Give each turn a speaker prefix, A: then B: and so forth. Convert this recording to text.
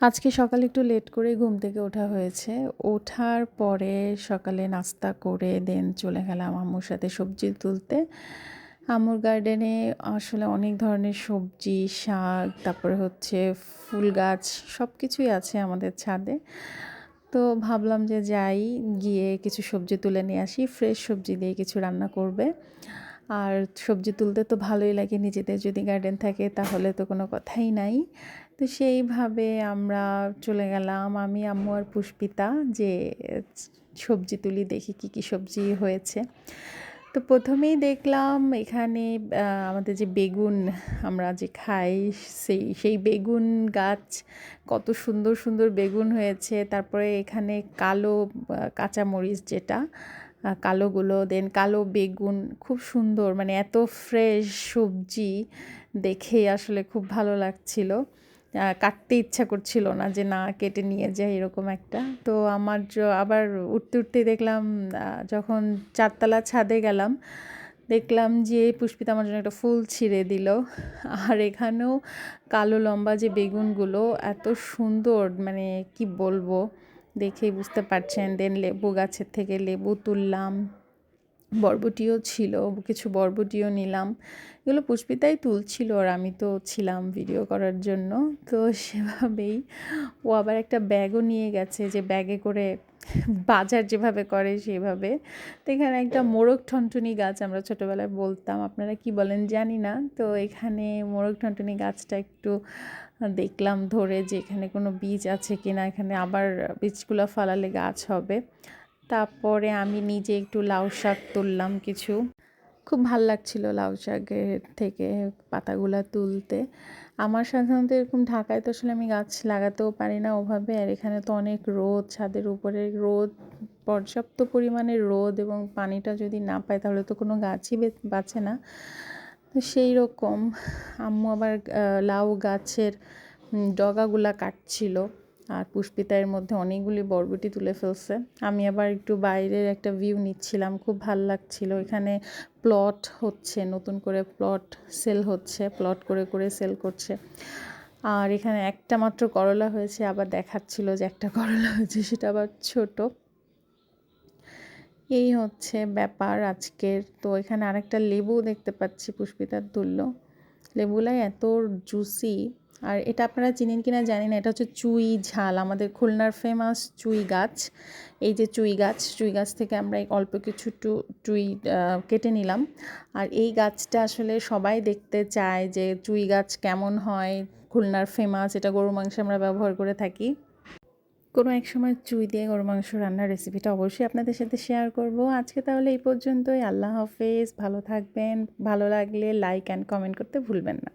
A: আজকে সকালে একটু লেট করে ঘুম থেকে ওঠা হয়েছে। ওঠার পরে সকালে নাস্তা করে দেন চলে গেলাম আম্মুর সাথে সবজি তুলতে। আমুর গার্ডেনে আসলে অনেক ধরনের সবজি, শাক, তারপরে হচ্ছে ফুল গাছ সব কিছুই আছে আমাদের ছাদে। তো ভাবলাম যে যাই, গিয়ে কিছু সবজি তুলে নিয়ে আসি ফ্রেশ সবজি দিয়ে কিছু রান্না করবে। আর সবজি তুলতে তো ভালোই লাগে, নিজেদের যদি গার্ডেন থাকে তাহলে তো কোনো কথাই নাই। তো সেইভাবে আমরা চলে গেলাম, আমি, আম্মু আর পুষ্পিতা যে সবজি তুলি, দেখি কি কি সবজি হয়েছে। তো প্রথমেই দেখলাম এখানে আমাদের যে বেগুন আমরা যে খাই, সেই সেই বেগুন গাছ কত সুন্দর সুন্দর বেগুন হয়েছে। তারপরে এখানে কালো কাঁচামরিচ যেটা কালোগুলো দেন কালো বেগুন, খুব সুন্দর মানে এত ফ্রেশ সবজি দেখে আসলে খুব ভালো লাগছিল। কাটতে ইচ্ছা করছিল না যে না, কেটে নিয়ে যাই এরকম একটা। তো আমার আবার উঠতে উঠতে দেখলাম যখন চারতলা ছাদে গেলাম, দেখলাম যে পুষ্পিতা আমার জন্য একটা ফুল ছিঁড়ে দিল। আর এখানেও কালো লম্বা যে বেগুনগুলো, এত সুন্দর মানে কি বলব? দেখেই বুঝতে পারছেন। দেন লেবু গাছের থেকে লেবু তুললাম। বরবটিও ছিল, কিছু বরবটিও নিলাম। এগুলো পুষ্পিতাই তুলছিল আর আমি তো ছিলাম ভিডিও করার জন্য। তো সেভাবেই ও আবার একটা ব্যাগও নিয়ে গেছে যে ব্যাগে করে বাজার যেভাবে করে সেভাবে। তো এখানে একটা মোরগ ঠনটুনি গাছ আমরা ছোটোবেলায় বলতাম, আপনারা কি বলেন জানি না। তো এখানে মোরগ ঠনটুনি গাছটা একটু দেখলাম ধরে যে এখানে কোনো বীজ আছে কি না এখানে আবার বীজগুলো ফালালে গাছ হবে। তারপরে আমি নিজে একটু লাউ শাক তুললাম কিছু। খুব ভালো লাগছিল লাউ শাকের থেকে পাতাগুলো তুলতে। আমার সাধারণত এরকম ঢাকায় তো আসলে আমি গাছ লাগাতেও পারি না ওভাবে। আর এখানে তো অনেক রোদ, ছাদের উপরে রোদ, পর্যাপ্ত পরিমাণে রোদ এবং পানিটা যদি না পায় তাহলে তো কোনো গাছই বাঁচে না। তো সেই রকম আম্মু আবার লাউ গাছের ডগাগুলা কাটছিল। আর পুষ্পিতা এর মধ্যে অনেকগুলি বরবটি তুলে ফেলছে। আমি আবার একটু বাইরের একটা ভিউ নিচ্ছিলাম, খুব ভালো লাগছিল। এখানে প্লট হচ্ছে, নতুন করে প্লট সেল হচ্ছে প্লট করে করে সেল করছে। আর এখানে একটা মাত্র করলা হয়েছে, আবার দেখাচ্ছিল যে একটা করলা হয়েছে, সেটা আবার ছোট। এই হচ্ছে ব্যাপার আজকের। তো এখানে আরেকটা লেবু দেখতে পাচ্ছি, পুষ্পিতার তুল্য। লেবুলাই এত জুসি আর এটা আপনারা চিনেন কি না জানি না, এটা হচ্ছে চুই ঝাল, আমাদের খুলনার ফেমাস চুই গাছ। এই যে চুই গাছ চুই গাছ থেকে আমরা অল্প কিছু টু, চুই কেটে নিলাম। আর এই গাছটা আসলে সবাই দেখতে চায় যে চুই গাছ কেমন হয়, খুলনার ফেমাস এটা গরু মাংস আমরা ব্যবহার করে থাকি। কোনো এক সময় চুই দিয়ে গরু মাংস রান্নার রেসিপিটা অবশ্যই আপনাদের সাথে শেয়ার করব। আজকে তাহলে এই পর্যন্তই, আল্লাহ হাফেজ, ভালো থাকবেন, ভালো লাগলে লাইক অ্যান্ড কমেন্ট করতে ভুলবেন না।